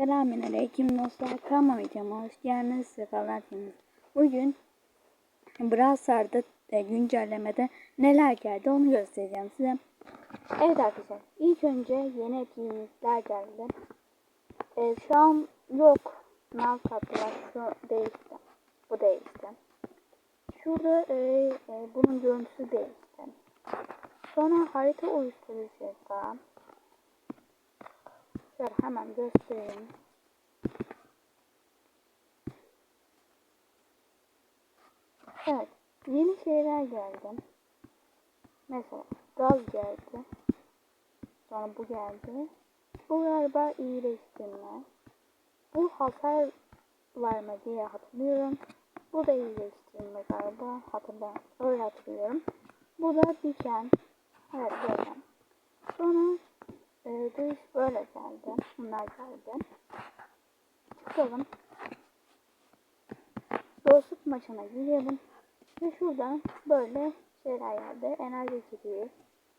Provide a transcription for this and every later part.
Selamünaleyküm dostlar. Kama hoş geldiniz. Sefalar geldiniz. Bugün Brawl Stars'da e, güncellemede neler geldi onu göstereceğim size. Evet arkadaşlar. ilk önce yeni etkinlikler geldi. E, şu an yok. Nav kattılar. Şu değişti. Bu değişti. Şurada e, e, bunun görüntüsü değişti. Sonra harita oluşturucu daha. Şöyle hemen göstereyim. Evet. Yeni şeyler geldi. Mesela gaz geldi. Sonra bu geldi. Bu galiba iyileştirme. Bu hasar verme diye hatırlıyorum. Bu da iyileştirme galiba. Hatırlamıyorum. Öyle hatırlıyorum. Bu da diken. Evet böyle. Sonra e, dış böyle geldi. Bunlar geldi. Çıkalım. Dostluk maçına girelim. Ve şuradan böyle şeyler geldi. Enerji çekiyor.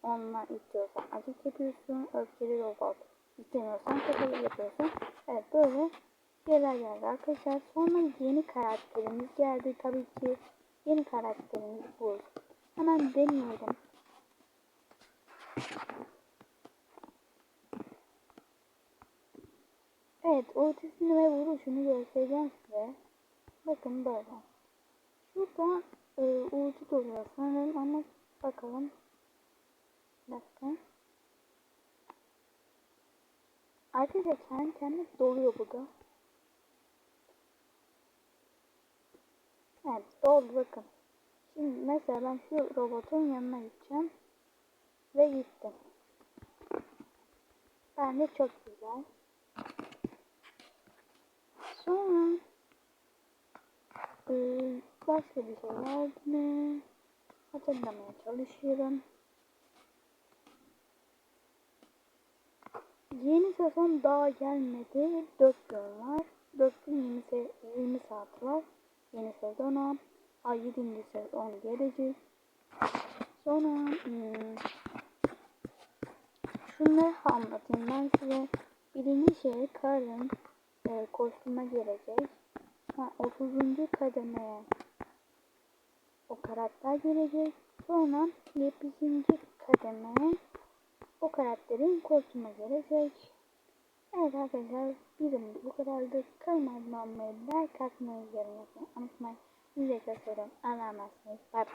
Onunla istiyorsan acı yapıyorsun. Öfkeli robot istemiyorsan kapalı yapıyorsun. Evet böyle şeyler geldi arkadaşlar. Sonra yeni karakterimiz geldi tabii ki. Yeni karakterimiz bu. Hemen deneyelim. Evet, ultisini ve vuruşunu göstereceğim size. Bakın böyle. Şurada e, ulti duruyor sanırım ama bakalım. Dakika. Arkadaşlar kendi kendine doluyor burada. Evet doldu bakın. Şimdi mesela ben şu robotun yanına gideceğim. Ve gittim. Bence çok güzel. Sonra e, başka bir şey vardı mı? Hatırlamaya çalışıyorum. Yeni sezon daha gelmedi. 4 gün var. 4 gün 20, se 20 saat var. Yeni sezona. Ay 7. sezon gelecek. Sonra hmm, şunları anlatayım ben size. Birinci şey karın e, kostüme gelecek. Ha, 30. kademeye o karakter gelecek. Sonra 70. kademeye o karakterin kostümü gelecek. Evet arkadaşlar bizim bu kadardı. Kanalıma abone olmayı, like atmayı, yorum yapmayı unutmayın. Size çok seviyorum. Allah'a emanet bye.